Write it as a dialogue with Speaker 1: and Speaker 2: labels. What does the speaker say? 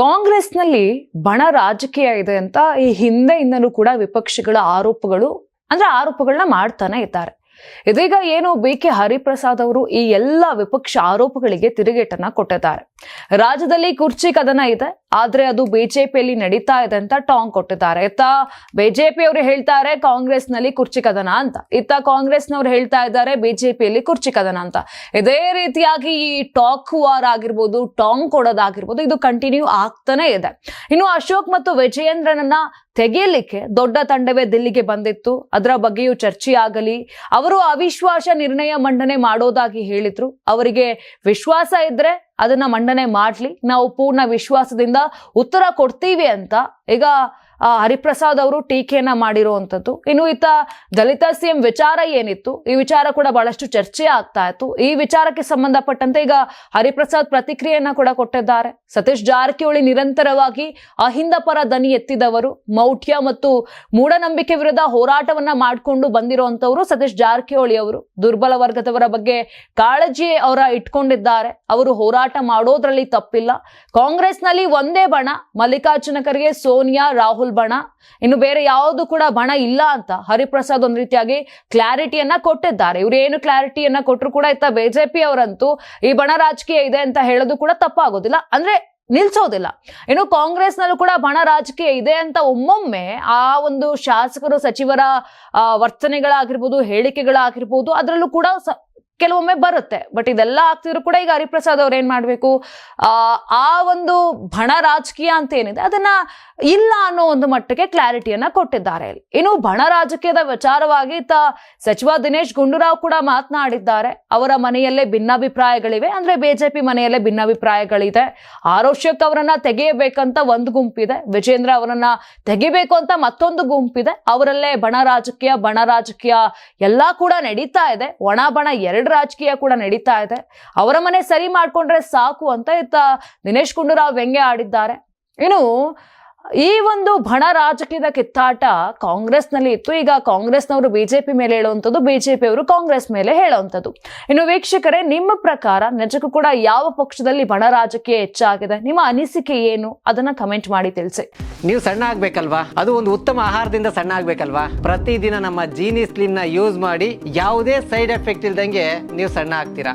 Speaker 1: ಕಾಂಗ್ರೆಸ್ನಲ್ಲಿ ಬಣ ರಾಜಕೀಯ ಇದೆ ಅಂತ ಈ ಹಿಂದೆಯಿಂದಲೂ ಕೂಡ ವಿಪಕ್ಷಗಳ ಆರೋಪಗಳು, ಅಂದ್ರೆ ಆರೋಪಗಳನ್ನ ಮಾಡ್ತಾನೆ ಇದ್ದಾರೆ. ಇದೀಗ ಏನು ಬಿ ಕೆ ಹರಿಪ್ರಸಾದ್ ಅವರು ಈ ಎಲ್ಲ ವಿಪಕ್ಷ ಆರೋಪಗಳಿಗೆ ತಿರುಗೇಟನ್ನ ಕೊಟ್ಟಿದ್ದಾರೆ. ರಾಜ್ಯದಲ್ಲಿ ಕುರ್ಚಿ ಕದನ ಇದೆ, ಆದ್ರೆ ಅದು ಬಿಜೆಪಿಯಲ್ಲಿ ನಡೀತಾ ಇದೆ ಅಂತ ಟಾಂಗ್ ಕೊಟ್ಟಿದ್ದಾರೆ. ಇತ್ತ ಬಿಜೆಪಿ ಅವರು ಹೇಳ್ತಾರೆ, ಕಾಂಗ್ರೆಸ್ನಲ್ಲಿ ಕುರ್ಚಿ ಕದನ ಅಂತ. ಇತ್ತ ಕಾಂಗ್ರೆಸ್ನವ್ರು ಹೇಳ್ತಾ ಇದ್ದಾರೆ, ಬಿಜೆಪಿಯಲ್ಲಿ ಕುರ್ಚಿ ಕದನ ಅಂತ. ಇದೇ ರೀತಿಯಾಗಿ ಈ ಟಾಕ್ ವಾರ್ ಆಗಿರ್ಬೋದು, ಟಾಂಗ್ ಕೊಡೋದಾಗಿರ್ಬೋದು, ಇದು ಕಂಟಿನ್ಯೂ ಆಗ್ತಾನೆ ಇದೆ. ಇನ್ನು ಅಶೋಕ್ ಮತ್ತು ವಿಜಯೇಂದ್ರನನ್ನ ತೆಗೆಯಲಿಕ್ಕೆ ದೊಡ್ಡ ತಂಡವೇ ದಿಲ್ಲಿಗೆ ಬಂದಿತ್ತು. ಅದರ ಬಗ್ಗೆಯೂ ಚರ್ಚೆಯಾಗಲಿ ಅವರು ಅವಿಶ್ವಾಸ ನಿರ್ಣಯ ಮಂಡನೆ ಮಾಡೋದಾಗಿ ಹೇಳಿದ್ರು. ಅವರಿಗೆ ವಿಶ್ವಾಸ ಇದ್ರೆ ಅದನ್ನ ಮಂಡನೆ ಮಾಡ್ಲಿ. ನಾವು ಪೂರ್ಣ ವಿಶ್ವಾಸದಿಂದ ಉತ್ತರ ಕೊಡ್ತೀವಿ ಅಂತ. ಈಗ ಹರಿಪ್ರಸಾದ್ ಅವರು ಟೀಕೆಯನ್ನ ಮಾಡಿರುವಂಥದ್ದು. ಇನ್ನು ಈತ ದಲಿತ ಸಿಎಂ ವಿಚಾರ ಏನಿತ್ತು, ಈ ವಿಚಾರ ಕೂಡ ಬಹಳಷ್ಟು ಚರ್ಚೆ ಆಗ್ತಾ ಇತ್ತು. ಈ ವಿಚಾರಕ್ಕೆ ಸಂಬಂಧಪಟ್ಟಂತೆ ಈಗ ಹರಿಪ್ರಸಾದ್ ಪ್ರತಿಕ್ರಿಯೆಯನ್ನ ಕೂಡ ಕೊಟ್ಟಿದ್ದಾರೆ. ಸತೀಶ್ ಜಾರಕಿಹೊಳಿ ನಿರಂತರವಾಗಿ ಅಹಿಂದ ಪರ ದನಿ ಎತ್ತಿದವರು, ಮೌಢ್ಯ ಮತ್ತು ಮೂಢನಂಬಿಕೆ ವಿರುದ್ಧ ಹೋರಾಟವನ್ನ ಮಾಡಿಕೊಂಡು ಬಂದಿರುವಂತವರು ಸತೀಶ್ ಜಾರಕಿಹೊಳಿ ಅವರು. ದುರ್ಬಲ ವರ್ಗದವರ ಬಗ್ಗೆ ಕಾಳಜಿ ಅವರ ಇಟ್ಕೊಂಡಿದ್ದಾರೆ. ಅವರು ಹೋರಾಟ ಮಾಡೋದ್ರಲ್ಲಿ ತಪ್ಪಿಲ್ಲ. ಕಾಂಗ್ರೆಸ್ನಲ್ಲಿ ಒಂದೇ ಬಣ, ಮಲ್ಲಿಕಾರ್ಜುನ ಖರ್ಗೆ, ಸೋನಿಯಾ, ರಾಹುಲ್ ಬಣ. ಇನ್ನು ಬೇರೆ ಯಾವುದು ಕೂಡ ಬಣ ಇಲ್ಲ ಅಂತ ಹರಿಪ್ರಸಾದ್ ಒಂದ್ ರೀತಿಯಾಗಿ ಕ್ಲಾರಿಟಿಯನ್ನ ಕೊಟ್ಟಿದ್ದಾರೆ. ಇವ್ರು ಏನು ಕ್ಲಾರಿಟಿಯನ್ನ ಕೊಟ್ಟರು ಕೂಡ ಇತ್ತ ಬಿಜೆಪಿ ಅವರಂತೂ ಈ ಬಣ ರಾಜಕೀಯ ಇದೆ ಅಂತ ಹೇಳೋದು ಕೂಡ ತಪ್ಪಾಗೋದಿಲ್ಲ. ಅಂದ್ರೆ ನಿಲ್ಸೋದಿಲ್ಲ. ಇನ್ನು ಕಾಂಗ್ರೆಸ್ನಲ್ಲೂ ಕೂಡ ಬಣ ರಾಜಕೀಯ ಇದೆ ಅಂತ ಒಮ್ಮೊಮ್ಮೆ ಆ ಒಂದು ಶಾಸಕರು, ಸಚಿವರ ವರ್ತನೆಗಳಾಗಿರ್ಬೋದು, ಹೇಳಿಕೆಗಳಾಗಿರ್ಬೋದು, ಅದರಲ್ಲೂ ಕೂಡ ಕೆಲವೊಮ್ಮೆ ಬರುತ್ತೆ. ಬಟ್ ಇದೆಲ್ಲ ಆಗ್ತಿದ್ರು ಕೂಡ ಈಗ ಹರಿಪ್ರಸಾದ್ ಅವ್ರು ಏನ್ ಮಾಡ್ಬೇಕು? ಆ ಒಂದು ಬಣ ರಾಜಕೀಯ ಅಂತ ಏನಿದೆ, ಅದನ್ನ ಇಲ್ಲ ಅನ್ನೋ ಒಂದು ಮಟ್ಟಕ್ಕೆ ಕ್ಲಾರಿಟಿಯನ್ನ ಕೊಟ್ಟಿದ್ದಾರೆ. ಇನ್ನು ಬಣ ರಾಜಕೀಯದ ವಿಚಾರವಾಗಿ ತ ಸಚಿವ ದಿನೇಶ್ ಗುಂಡೂರಾವ್ ಕೂಡ ಮಾತನಾಡಿದ್ದಾರೆ. ಅವರ ಮನೆಯಲ್ಲೇ ಭಿನ್ನಾಭಿಪ್ರಾಯಗಳಿವೆ, ಅಂದ್ರೆ ಬಿಜೆಪಿ ಮನೆಯಲ್ಲೇ ಭಿನ್ನಾಭಿಪ್ರಾಯಗಳಿದೆ. ಆರೋಷ್ಯಕ್ ಅವರನ್ನ ತೆಗೆಯಬೇಕಂತ ಒಂದು ಗುಂಪಿದೆ, ವಿಜೇಂದ್ರ ಅವರನ್ನ ತೆಗಿಬೇಕು ಅಂತ ಮತ್ತೊಂದು ಗುಂಪಿದೆ. ಅವರಲ್ಲೇ ಬಣ ರಾಜಕೀಯ ಬಣ ರಾಜಕೀಯ ಎಲ್ಲಾ ಕೂಡ ನಡೀತಾ ಇದೆ. ಒಣ ಬಣ ಎರಡು ರಾಜಕೀಯ ಕೂಡ ನಡೀತಾ ಇದೆ. ಅವರ ಮನೆ ಸರಿ ಮಾಡ್ಕೊಂಡ್ರೆ ಸಾಕು ಅಂತ ಇತ್ತ ದಿನೇಶ್ ಗುಂಡೂರಾವ್ ವ್ಯಂಗ್ಯ ಆಡಿದ್ದಾರೆ. ಇನ್ನು ಈ ಒಂದು ಬಣ ರಾಜಕೀಯದ ಕಿತ್ತಾಟ ಕಾಂಗ್ರೆಸ್ನಲ್ಲಿ ಇತ್ತು. ಈಗ ಕಾಂಗ್ರೆಸ್ನವರು ಬಿಜೆಪಿ ಮೇಲೆ ಹೇಳುವಂಥದ್ದು ಬಿಜೆಪಿ ಅವರು ಕಾಂಗ್ರೆಸ್ ಮೇಲೆ ಹೇಳುವಂಥದ್ದು. ಇನ್ನು ವೀಕ್ಷಕರೇ, ನಿಮ್ಮ ಪ್ರಕಾರ ನಿಜಕ್ಕೂ ಕೂಡ ಯಾವ ಪಕ್ಷದಲ್ಲಿ ಬಣ ರಾಜಕೀಯ ಹೆಚ್ಚಾಗಿದೆ? ನಿಮ್ಮ ಅನಿಸಿಕೆ ಏನು? ಅದನ್ನ ಕಮೆಂಟ್ ಮಾಡಿ ತಿಳಿಸಿ.
Speaker 2: ನೀವು ಸಣ್ಣ ಆಗ್ಬೇಕಲ್ವಾ? ಅದು ಒಂದು ಉತ್ತಮ ಆಹಾರದಿಂದ ಸಣ್ಣ ಆಗ್ಬೇಕಲ್ವಾ? ಪ್ರತಿದಿನ ನಮ್ಮ ಜೀನಿ ಸ್ಲಿಮ್ನ ಯೂಸ್ ಮಾಡಿ ಯಾವುದೇ ಸೈಡ್ ಎಫೆಕ್ಟ್ ಇಲ್ದಂಗೆ ನೀವು ಸಣ್ಣ ಆಗ್ತೀರಾ?